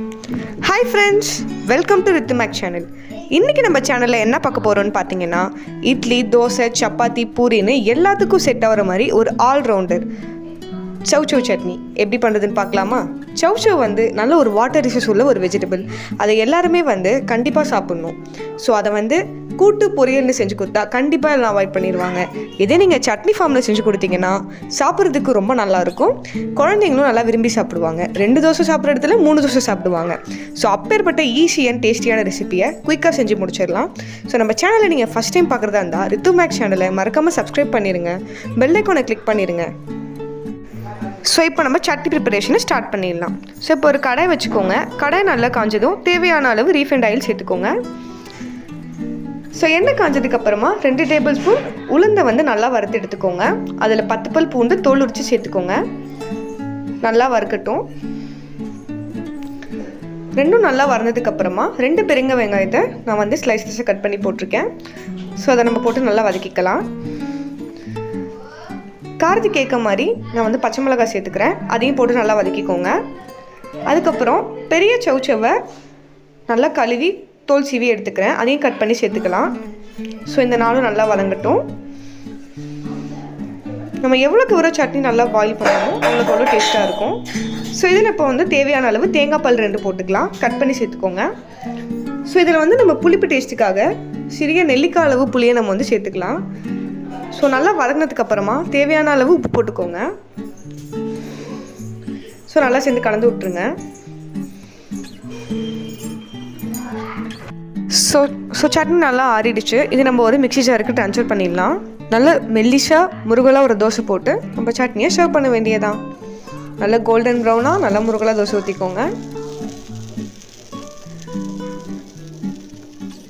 Hi friends welcome to ரித்துமேக் channel இன்றைக்கி நம்ம சேனலில் என்ன பார்க்க போகிறோம்னு பார்த்தீங்கன்னா இட்லி தோசை சப்பாத்தி பூரின்னு எல்லாத்துக்கும் செட் ஆகிற மாதிரி ஒரு ஆல்ரவுண்டர் சவ் சட்னி. எப்படி பண்ணுறதுன்னு பார்க்கலாமா? சவ் சவ் வந்து நல்ல ஒரு வாட்டர் ரிசஸ் உள்ள ஒரு வெஜிடபிள் அதை எல்லாருமே வந்து கண்டிப்பாக சாப்பிட்ணும். ஸோ அதை வந்து கூட்டு பொரியல்னு செஞ்சு கொடுத்தா கண்டிப்பாக எல்லாம் அவாய்ட் பண்ணிடுவாங்க. இதே நீங்கள் சட்னி ஃபார்மில் செஞ்சு கொடுத்தீங்கன்னா சாப்பிட்றதுக்கு ரொம்ப நல்லாயிருக்கும் குழந்தைங்களும் நல்லா விரும்பி சாப்பிடுவாங்க. ரெண்டு தோசை சாப்பிட்ற இடத்துல மூணு தோசை சாப்பிடுவாங்க. ஸோ அப்பேற்பட்ட ஈஸி அண்ட் டேஸ்டியான ரெசிபியை குயிக்காக செஞ்சு முடிச்சிடலாம். ஸோ நம்ம சேனலை நீங்கள் ஃபஸ்ட் டைம் பார்க்குறதா இருந்தால் ரித்து மேக் சேனலை மறக்காமல் சப்ஸ்கிரைப் பண்ணிடுங்க பெல் ஐக்கானை கிளிக் பண்ணிடுங்க ஸோ இப்போ நம்ம சட்னி ப்ரிப்பரேஷனை ஸ்டார்ட் பண்ணிடலாம். ஸோ இப்போ ஒரு கடை வச்சுக்கோங்க. கடை நல்லா காஞ்சதும் தேவையான அளவு ரீஃபைண்ட் ஆயில் சேர்த்துக்கோங்க. ஸோ எண்ணெய் காஞ்சதுக்கு அப்புறமா ரெண்டு டேபிள் ஸ்பூன் உளுந்தை வந்து நல்லா வறுத்து எடுத்துக்கோங்க. அதில் பத்து பல் பூண்டு தோல் உரித்து சேர்த்துக்கோங்க. நல்லா வறுக்கட்டும். ரெண்டும் நல்லா வறந்ததுக்கு அப்புறமா ரெண்டு பெருங்க வெங்காயத்தை நான் வந்து ஸ்லைஸ் ஸ்லைஸாக கட் பண்ணி போட்டிருக்கேன். ஸோ அதை நம்ம போட்டு நல்லா வதக்கிக்கலாம். காரத்துக்கு ஏற்ற மாதிரி நான் வந்து பச்சை மிளகாய் சேர்த்துக்கிறேன். அதையும் போட்டு நல்லா வதக்கிக்கோங்க. அதுக்கப்புறம் பெரிய சவுச்சவை நல்லா கழுவி தோல் சீவி எடுத்துக்கிறேன். அதையும் கட் பண்ணி சேர்த்துக்கலாம். ஸோ இந்த நாளும் நல்லா வதங்கட்டும். நம்ம எவ்வளோக்கு எவ்வளோ சட்னி நல்லா பாயில் பண்ணணும் அவ்வளோக்கு அவ்வளோ டேஸ்ட்டாக இருக்கும். ஸோ இதில் இப்போ வந்து தேவையான அளவு தேங்காய் பால் ரெண்டு போட்டுக்கலாம். கட் பண்ணி சேர்த்துக்கோங்க. ஸோ இதில் வந்து நம்ம புளிப்பு டேஸ்ட்டுக்காக சிறிய நெல்லிக்காய் அளவு புளியை நம்ம வந்து சேர்த்துக்கலாம். ஸோ நல்லா வதங்கினதுக்கு அப்புறமா தேவையான அளவு உப்பு போட்டுக்கோங்க. ஸோ நல்லா சேர்ந்து கலந்து விட்டுருங்க. ஸோ ஸோ சட்னி நல்லா ஆறிடுச்சு. இது நம்ம ஒரு மிக்ஸி ஜாருக்கு ட்ரான்ஸ்ஃபர் பண்ணிடலாம். நல்ல மெல்லிஷாக முருகலாக ஒரு தோசை போட்டு நம்ம சட்னியை சர்வ் பண்ண வேண்டியதான் நல்ல கோல்டன் ப்ரௌனாக நல்லா முருகலாக தோசை ஊற்றிக்கோங்க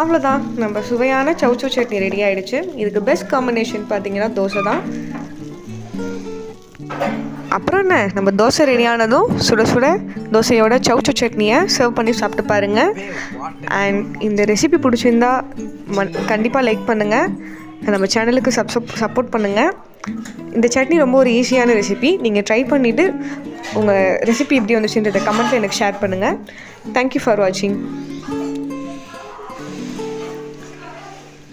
அவ்வளோதான் நம்ம சுவையான சவுச்சோ சட்னி ரெடி ஆகிடுச்சு இதுக்கு பெஸ்ட் காம்பினேஷன் பார்த்தீங்கன்னா தோசை தான் அப்புறம் என்ன? நம்ம தோசை ரெடியானதும் சுட சுட தோசையோட சவுச்சோ சட்னியை சர்வ் பண்ணி சாப்பிட்டு பாருங்கள் அண்ட் இந்த ரெசிபி பிடிச்சிருந்தா ம கண்டிப்பாக லைக் பண்ணுங்கள் நம்ம சேனலுக்கு சப் சப்போர்ட் பண்ணுங்கள் இந்த சட்னி ரொம்ப ஒரு ஈஸியான ரெசிபி நீங்கள் ட்ரை பண்ணிவிட்டு உங்கள் ரெசிபி எப்படி வந்துச்சுன்றதை கமெண்ட்டில் எனக்கு ஷேர் பண்ணுங்கள் தேங்க்யூ ஃபார் வாட்சிங்